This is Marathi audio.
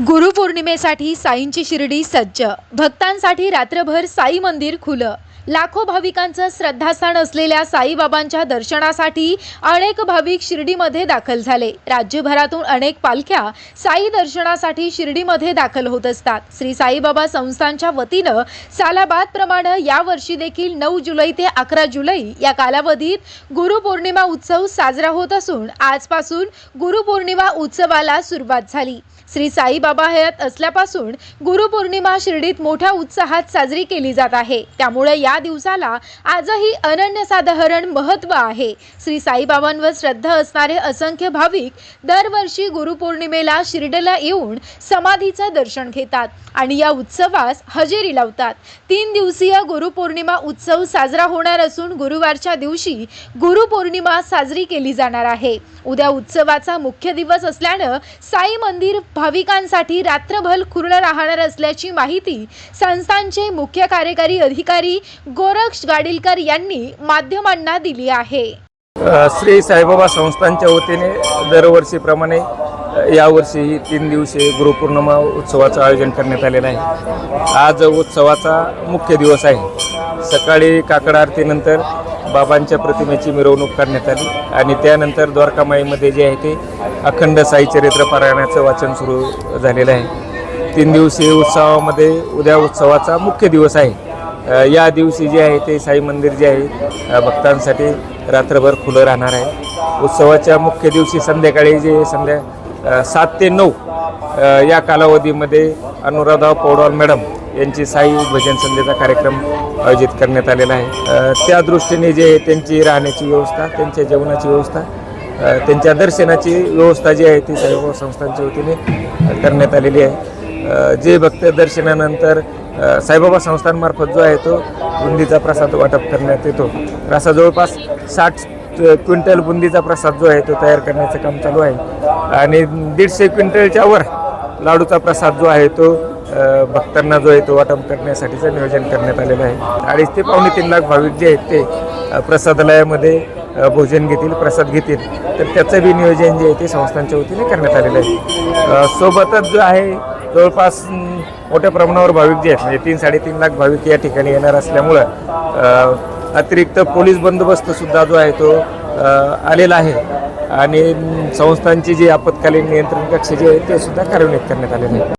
गुरुपौर्णिमेसाठी साईंची शिर्डी सज्ज. भक्तांसाठी रात्रभर साई मंदिर खुलं. लाखो भाविकांचं श्रद्धास्थान असलेल्या साईबाबांच्या दर्शनासाठी अनेक भाविक शिर्डीमध्ये दाखल झाले. राज्यभरातून अनेक पालख्या साई दर्शनासाठी शिर्डीमध्ये दाखल होत असतात. श्री साईबाबा संस्थांच्या वतीनं सालाबादप्रमाणे यावर्षी देखील नऊ जुलै ते अकरा जुलै या कालावधीत गुरुपौर्णिमा उत्सव साजरा होत असून आजपासून गुरुपौर्णिमा उत्सवाला सुरुवात झाली. श्री साईबाबा हयात असल्यापासून गुरुपौर्णिमा शिर्डीत मोठ्या उत्साहात साजरी केली जात आहे. त्यामुळे या या दिवसाला आजही अनन्यसाधारण महत्त्व आहे. श्री साईबाबांवर श्रद्धा असणारे असंख्य भाविक दरवर्षी गुरुपौर्णिमेला शिर्डीला येऊन समाधीचं दर्शन घेतात आणि या उत्सवास हजेरी लावतात. तीन दिवसीय गुरुपौर्णिमा उत्सव साजरा होणार असून गुरुवारच्या दिवशी गुरुपौर्णिमा साजरी केली जाणार आहे. उद्या उत्सवाचा मुख्य दिवस असल्यानं साई मंदिर भाविकांसाठी रात्रभर खुलं राहणार असल्याची माहिती संस्थांचे मुख्य कार्यकारी अधिकारी गोरक्ष गाडीलकर यांनी माध्यमांना दिली आहे. श्री साईबाबा संस्थांच्या वतीने दरवर्षीप्रमाणे यावर्षी यावर्षीही तीन दिवसीय गुरुपौर्णिमा उत्सवाचं आयोजन करण्यात आलेलं आहे. आज उत्सवाचा मुख्य दिवस आहे. सकाळी काकड आरतीनंतर बाबांच्या प्रतिमेची मिरवणूक करण्यात आली आणि त्यानंतर द्वारकामाईमध्ये जे आहे ते अखंड साई चरित्र पारायणाचं वाचन सुरू झालेलं आहे. तीन दिवसीय उत्सवामध्ये उद्या उत्सवाचा मुख्य दिवस आहे. या दिवशी जे आहे ते साई मंदिर जे आहे भक्तांसाठी रात्रभर खुलं राहणार आहे. उत्सवाच्या मुख्य दिवशी संध्याकाळी जे संध्या सात ते नऊ या कालावधीमध्ये अनुराधा पौडवाल मॅडम यांची साई भजन संध्येचा कार्यक्रम आयोजित करण्यात आलेला आहे. त्या दृष्टीने जे त्यांची राहण्याची व्यवस्था त्यांच्या जेवणाची व्यवस्था त्यांच्या दर्शनाची व्यवस्था जी आहे ती सर्व संस्थांच्या वतीने करण्यात आलेली आहे. जे भक्त दर्शनानंतर साईबाबा संस्थांमार्फत जो आहे तो बुंदीचा प्रसाद वाटप करण्यात येतो. तर असा जवळपास साठ क्विंटल बुंदीचा प्रसाद जो आहे तो तयार करण्याचं काम चालू आहे. आणि दीडशे क्विंटलच्या वर लाडूचा प्रसाद जो आहे तो भक्तांना जो आहे तो वाटप करण्यासाठीचं नियोजन करण्यात आलेलं आहे. अडीच ते पावणे तीन लाख भाविक जे आहेत ते प्रसादालयामध्ये भोजन घेतील प्रसाद घेतील. तर त्याचं बी नियोजन जे आहे ते संस्थांच्या वतीने करण्यात आलेलं आहे. सोबतच जो आहे जवळपास मोठ्या प्रमाणावर भाविक जे आहेत म्हणजे तीन साडेतीन लाख भाविक या ठिकाणी येणार असल्यामुळं अतिरिक्त पोलीस बंदोबस्तसुद्धा जो आहे तो आलेला आहे. आणि संस्थांची जी आपत्कालीन नियंत्रण कक्ष जे आहे ते सुद्धा कार्यान्वित करण्यात आलेले आहे